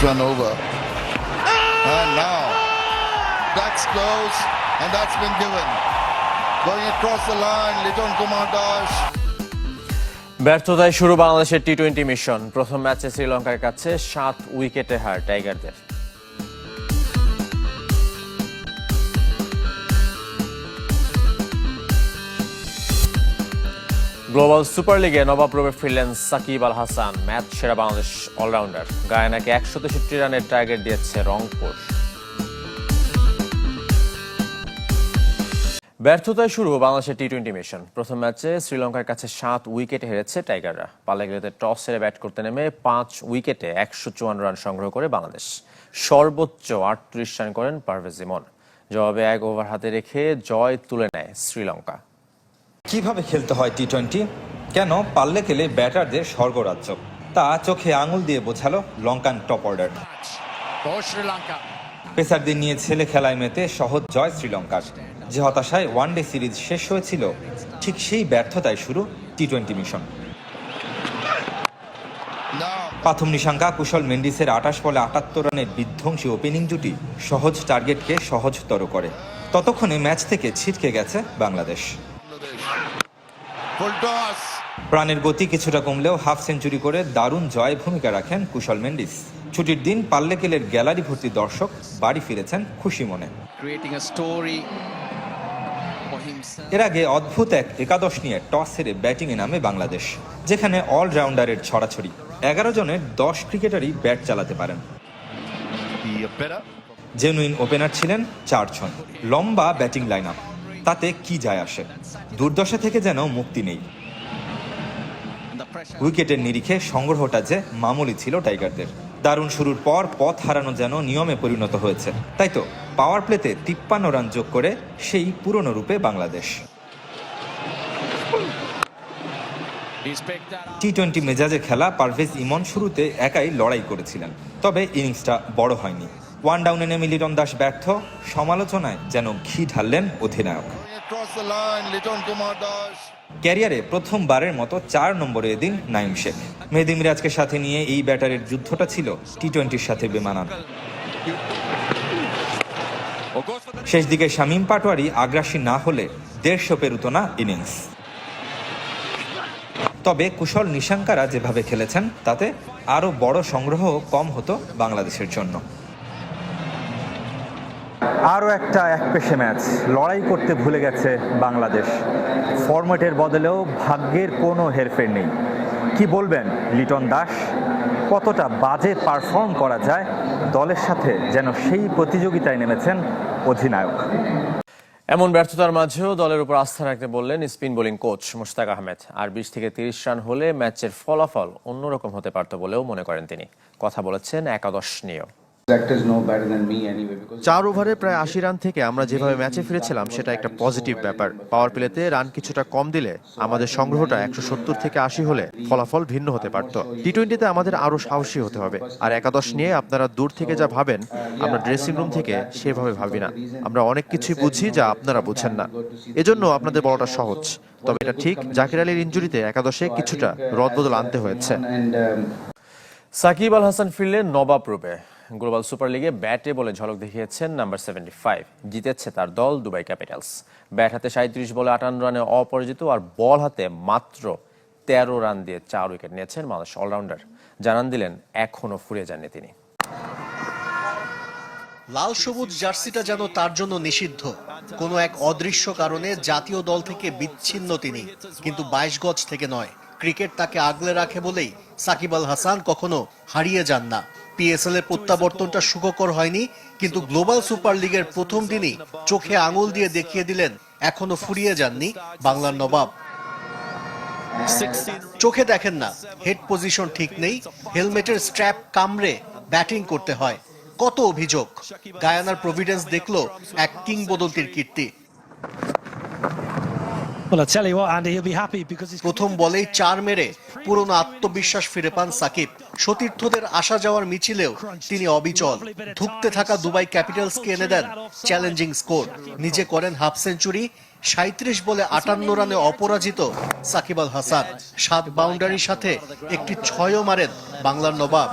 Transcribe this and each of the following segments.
One over. And now, that's close, and that's been given. Going across the line, Liton Kumar Dash. ব্যর্থতায় শুরু বাংলাদেশের T twenty mission প্রথম ম্যাচে শ্রীলঙ্কার কাছে সাত উইকেটে হার টাইগারদের গ্লোবাল সুপার লিগে নবাব রূপে ফিরলেন সাকিব আল হাসান ম্যাচ সেরা বাংলাদেশ অলরাউন্ডার। গায়নাকে একশো তেষট্টি রানের টার্গেট দিয়েছে রংপুর। ব্যর্থতায় শুরু বাংলাদেশের টি টোয়েন্টি মিশন। প্রথম ম্যাচে শ্রীলঙ্কার কাছে সাত উইকেটে হেরেছে টাইগাররা। পাল্লাগেলেতে টস হেরে ব্যাট করতে নেমে পাঁচ উইকেটে একশো চুয়ান্ন রান সংগ্রহ করে বাংলাদেশ। সর্বোচ্চ আটত্রিশ রান করেন পারভেজ ইমন জবাবে এক ওভার হাতে রেখে জয় তুলে নেয় শ্রীলঙ্কা। কীভাবে খেলতে হয় টি টোয়েন্টি কেন পাল্লে খেলে ব্যাটারদের স্বর্গরাজ্য? তা চোখে আঙুল দিয়ে বোঝালো লঙ্কান টপ অর্ডার. পেসারদের নিয়ে ছেলে খেলায় মেতে সহজ জয় শ্রীলঙ্কার। যে হতাশায় ওয়ানডে সিরিজ শেষ হয়েছিল ঠিক সেই ব্যর্থতায় শুরু টি টোয়েন্টি মিশন প্রথম নিশাঙ্কা কুশল মেন্ডিসের আটাশ বলে আটাত্তর রানের বিধ্বংসী ওপেনিং জুটি সহজ টার্গেটকে সহজতর করে। ততক্ষণে ম্যাচ থেকে ছিটকে গেছে বাংলাদেশ। প্রাণের গতি কিছুটা কমলেও হাফ সেঞ্চুরি করে দারুণ জয় ভূমিকা রাখেন কুশল মেন্ডিস। ছুটির দিন পাল্লেকেলের গ্যালারি ভর্তি দর্শক বাড়ি ফিরেছেন খুশি মনে. এর আগে অদ্ভুত এক একাদশ নিয়ে টস হেরে ব্যাটিংয়ে নামে বাংলাদেশ যেখানে অলরাউন্ডারের ছড়াছড়ি। এগারো জনের দশ ক্রিকেটারই ব্যাট চালাতে পারেন। জেনুইন ওপেনার ছিলেন চারজন। লম্বা ব্যাটিং লাইন আপ। তাতে কি যায় আসে? দুর্দশা থেকে যেন মুক্তি নেই. উইকেটের নিরিখে সংগ্রহটা যে মামুলি ছিল টাইগারদের। দারুণ শুরুর পর পথ হারানো যেন নিয়মে পরিণত হয়েছে। তাই তো পাওয়ার প্লেতে তিপ্পান্ন রান যোগ করে সেই পুরনো রূপে বাংলাদেশ. টি টোয়েন্টি মেজাজে খেলা পারভেজ ইমন শুরুতে একাই লড়াই করেছিলেন। তবে ইনিংসটা বড় হয়নি। ওয়ান ডাউনে নেমে লিটন দাস ব্যর্থ। সমালোচনায় যেন ঘি ঢাললেন অধিনায়ক. ক্যারিয়ারে প্রথমবারের মতো চার নম্বরে এদিন নাইম শেখ। মেহেদি মিরাজকে সাথে নিয়ে এই ব্যাটারের যুদ্ধটা ছিল টি টোয়েন্টির সাথে বেমানান। শেষ দিকে শামীম পাটোয়ারি আগ্রাসী না হলে দেড়শো পেরুত না ইনিংস তবে কুশল নিশাঙ্কারা যেভাবে খেলেছেন তাতে আরও বড় সংগ্রহ কম হতো বাংলাদেশের জন্য। আরও একটা একপেশে ম্যাচ। লড়াই করতে ভুলে গেছে বাংলাদেশ। ফরম্যাটের বদলেও ভাগ্যের কোনো হেরফের নেই। কি বলবেন লিটন দাস? কতটা বাজে পারফর্ম করা যায় দলের সাথে যেন সেই প্রতিযোগিতায় নেমেছেন অধিনায়ক? এমন ব্যর্থতার মাঝেও দলের উপর আস্থা রাখতে বললেন spin bowling coach Mushtaq Ahmed. আর বিশ থেকে তিরিশ রান হলে ম্যাচের ফলাফল অন্যরকম হতে পারত বলেও মনে করেন তিনি। কথা বলেছেন একাদশ নিয়েও। চার ওভারে প্রায় আশি রান থেকে আমরা যেভাবে ম্যাচে ফিরেছিলাম সেটা একটা পজিটিভ ব্যাপার। পাওয়ার প্লেতে রান কিছুটা কম দিলে আমাদের সংগ্রহটা একশো সত্তর থেকে আশি হলে ফলাফল ভিন্ন হতে পারত। টি টোয়েন্টিতে আমাদের আরও সাহসী হতে হবে আর একাদশ নিয়ে আপনারা দূর থেকে যা ভাবেন আমরা ড্রেসিং রুম থেকে সেভাবে ভাবি না। আমরা অনেক কিছুই বুঝি যা আপনারা বুঝেন না। এজন্য আপনাদের বলাটা সহজ তবে এটা ঠিক জাকির আলীর ইঞ্জুরিতে একাদশে কিছুটা রদবদল আনতে হয়েছে। Um, সাকিব আল হাসান ফিরলেন নবাব রূপে। গ্লোবাল সুপার লিগে ব্যাটে বলে ঝলক দেখিয়েছেন নাম্বার সেভেন্টি ফাইভ। জিতেছে তার দল দুবাই ক্যাপিটালস। ব্যাট হাতে সাঁত্রিশ বলে আটান্ন রানে অপরাজিত আর বল হাতে মাত্র তেরো রান দিয়ে চার উইকেট নিয়েছেন বাংলাদেশ অলরাউন্ডার। জানান দিলেন এখনও ফুরিয়ে যাননি তিনি। লাল সবুজ জার্সিটা যেন তার জন্য নিষিদ্ধ। কোনো এক অদৃশ্য কারণে জাতীয় দল থেকে বিচ্ছিন্ন তিনি। কিন্তু বাইশ গজ থেকে নয়। ক্রিকেট তাকে আগলে রাখে বলেই সাকিব আল হাসান কখনো হারিয়ে যান না। পিএসএল এর প্রত্যাবর্তনটা সুখকর হয়নি, কিন্তু গ্লোবাল সুপার লিগের প্রথম দিনই চোখে আঙুল দিয়ে দেখিয়ে দিলেন, এখনও ফুরিয়ে যাননি বাংলার নবাব। চোখে দেখেন না হেড পজিশন ঠিক নেই হেলমেটের স্ট্র্যাপ কামড়ে ব্যাটিং করতে হয়। কত অভিযোগ গায়ানার প্রভিডেন্স দেখল এক কিংবদন্তির কীর্তি। প্রথম বলেই চার মেরে পুরনো আত্মবিশ্বাস ফিরে পান সাকিব। সতীর্থদের আসা যাওয়ার মিছিলেও তিনি অবিচল। ধুঁকতে থাকা দুবাই ক্যাপিটালসকে এনে দেন চ্যালেঞ্জিং স্কোর। নিজে করেন হাফ সেঞ্চুরি সাঁত্রিশ বলে আটান্ন রানে অপরাজিত সাকিব আল হাসান। সাত বাউন্ডারির সাথে একটি ছয়ও মারেন বাংলার নবাব.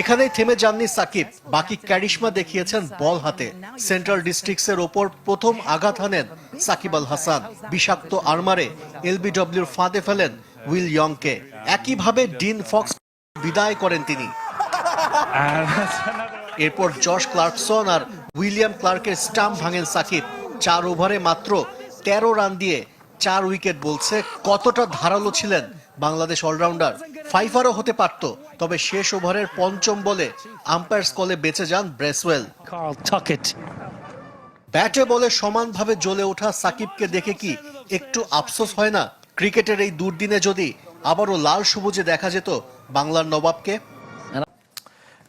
এখানেই থেমে যাননি সাকিব। বাকি ক্যারিশমা দেখিয়েছেন বল হাতে। সেন্ট্রাল ডিস্ট্রিক্টসের ওপর প্রথম আঘাত হানেন সাকিব আল হাসান। বিষাক্ত আরমারে এলবিডব্লিউর ফাঁদে ফেলেন উইল ইয়ংকে। একইভাবে ডিন ফক্স বিদায় করেন তিনি। এরপর জশ ক্লার্কসন আর উইলিয়াম ক্লার্কের স্টাম্প ভাঙেন সাকিব। চার ওভারে মাত্র তেরো রান দিয়ে চার উইকেট বলছে। কতটা ধারালো ছিলেন বাংলাদেশ অলরাউন্ডার ফাইভারও হতে পারত তবে শেষ ওভারের পঞ্চম বলে আম্পায়ার্স কলে বেঁচে যান ব্রেসওয়েল। ব্যাটে বলে সমানভাবে জ্বলে ওঠা সাকিবকে দেখে কি একটু আফসোস হয় না? ক্রিকেটের এই দুর্দিনে যদি আবারও লাল সবুজে দেখা যেত বাংলার নবাবকে?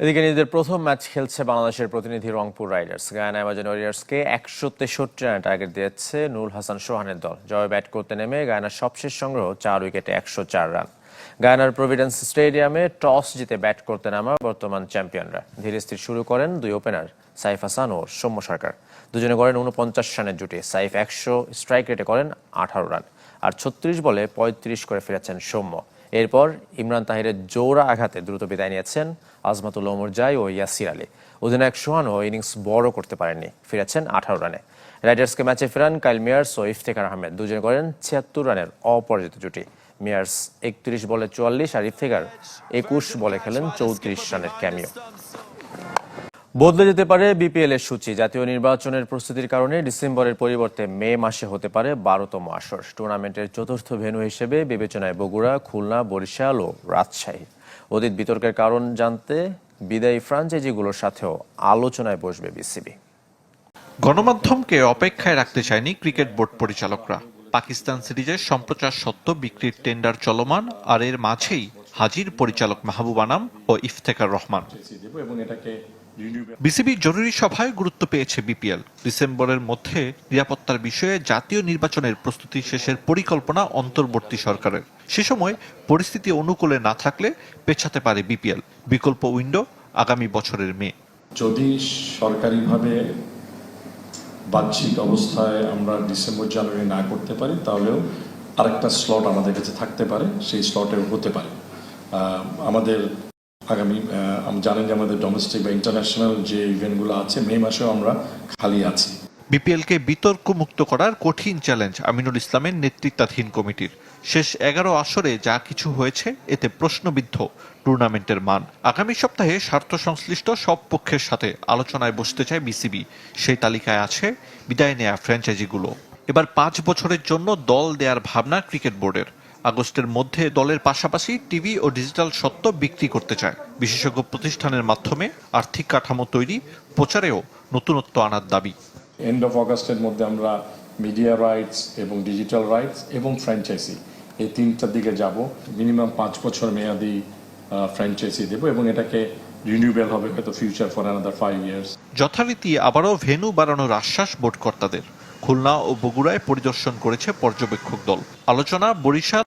এদিকে নিজেদের প্রথম ম্যাচ খেলছে বাংলাদেশের প্রতিনিধি রংপুর রাইডার্স। গায়ানা অ্যামাজন ওয়ারিয়ার্সকে একশো তেষট্টি রানে টার্গেট দিয়েছে নুরুল হাসান সোহানের দল। জয় ব্যাট করতে নেমে গায়ানার সবশেষ সংগ্রহ চার উইকেটে একশো চার রান। গায়ানার প্রভিডেন্স স্টেডিয়ামে টস জিতে ব্যাট করতে নামা বর্তমান চ্যাম্পিয়নরা। ধীরে স্থির শুরু করেন দুই ওপেনার সাইফ হাসান ও সৌম্য সরকার। দুজনে করেন উনপঞ্চাশ রানের জুটি। সাইফ একশো স্ট্রাইক রেটে করেন আঠারো রান। আর ছত্রিশ বলে পঁয়ত্রিশ করে ফিরেছেন সৌম্য। এরপর ইমরান তাহিরের জোড়া আঘাতে দ্রুত বিদায় নিয়েছেন আজমাতুল ওমর জাই ও ইয়াসির আলী। অধিনায়ক সোহানও ইনিংস বড় করতে পারেননি, ফিরেছেন আঠারো রানে। রাইডার্সকে ম্যাচে ফেরান কাইল মিয়ার্স ও ইফতেখার আহমেদ। দুজনে করেন ছিয়াত্তর রানের অপরাজিত জুটি। মিয়ার্স একত্রিশ বলে চুয়াল্লিশ আর ইফতেখার একুশ বলে খেলেন চৌত্রিশ রানের ক্যামিও। বদলে যেতে পারে বিপিএল এর সূচি। জাতীয় নির্বাচনের প্রস্তুতির কারণে ডিসেম্বরের পরিবর্তে মে মাসে হতে পারে বারোতম আসর। টুর্নামেন্টের চতুর্থ ভেন্যু হিসেবে বিবেচনায় বগুড়া, খুলনা, বরিশাল ও রাজশাহী। অতীত বিতর্কের কারণ জানতে বিদায়ী ফ্রাঞ্চাইজিগুলোর সাথেও আলোচনায় বসবে বিসিবি। গণমাধ্যমকে অপেক্ষায় রাখতে চায়নি ক্রিকেট বোর্ড পরিচালকরা। পাকিস্তান সিরিজের সম্প্রচার সত্ত্ব বিক্রির টেন্ডার চলমান, আর এর মাঝেই হাজির পরিচালক মাহবুব আনাম ও ইফতেখার রহমান। বিসিবি জরুরি সভায় গুরুত্ব পেয়েছে বিপিএল। ডিসেম্বরের মধ্যে নিরাপত্তার বিষয়ে জাতীয় নির্বাচনের প্রস্তুতি শেষের পরিকল্পনা অন্তর্বর্তী সরকারের। সে সময় পরিস্থিতি অনুকূলে না থাকলে পেছাতে পারে বিপিএল। বিকল্প উইন্ডো আগামী বছরের মে। যদি সরকারিভাবে বাহ্যিক অবস্থায় আমরা ডিসেম্বর, জানুয়ারি না করতে পারি, তাহলেও আরেকটা স্লট আমাদের কাছে থাকতে পারে, সেই স্লটেও হতে পারে। আমাদের আগামী জানেন যে আমাদের ডোমেস্টিক বা ইন্টারন্যাশনাল যে ইভেন্টগুলো আছে, মে মাসেও আমরা খালি আছি। বিপিএলকে বিতর্ক মুক্ত করার কঠিন চ্যালেঞ্জ আমিনুল ইসলামের নেতৃত্বাধীন কমিটির। শেষ এগারো আসরে যা কিছু হয়েছে, এতে প্রশ্নবিদ্ধ টুর্নামেন্টের মান। আগামী সপ্তাহে স্বার্থ সংশ্লিষ্ট সব পক্ষের সাথে আলোচনায় বসতে চায় বিসিবি। সেই তালিকায় আছে বিদায় নেয়া ফ্র্যাঞ্চাইজিগুলো। এবার পাঁচ বছরের জন্য দল দেওয়ার ভাবনা ক্রিকেট বোর্ডের। আগস্টের মধ্যে দলের পাশাপাশি টিভি ও ডিজিটাল সত্ত্ব বিক্রি করতে চায়। বিশেষজ্ঞ প্রতিষ্ঠানের মাধ্যমে আর্থিক কাঠামো তৈরি, প্রচারেও নতুনত্ব আনার দাবি। এন্ড অফ অগাস্টের মধ্যে আমরা মিডিয়া রাইটস এবং ডিজিটাল রাইটস এবং ফ্র্যাঞ্চাইজি এই তিনটার দিকে যাব। মিনিমাম পাঁচ বছর মেয়াদি ফ্র্যাঞ্চাইজি দেবো এবং এটাকে রিনিউবেল হবে হয়তো future for another five years যথারীতি আবারও ভেন্যু বাড়ানোর আশ্বাস বোর্ড কর্তাদের। খুলনা ও বগুড়ায় পরিদর্শন করেছে পর্যবেক্ষক দল। আলোচনা বরিশাল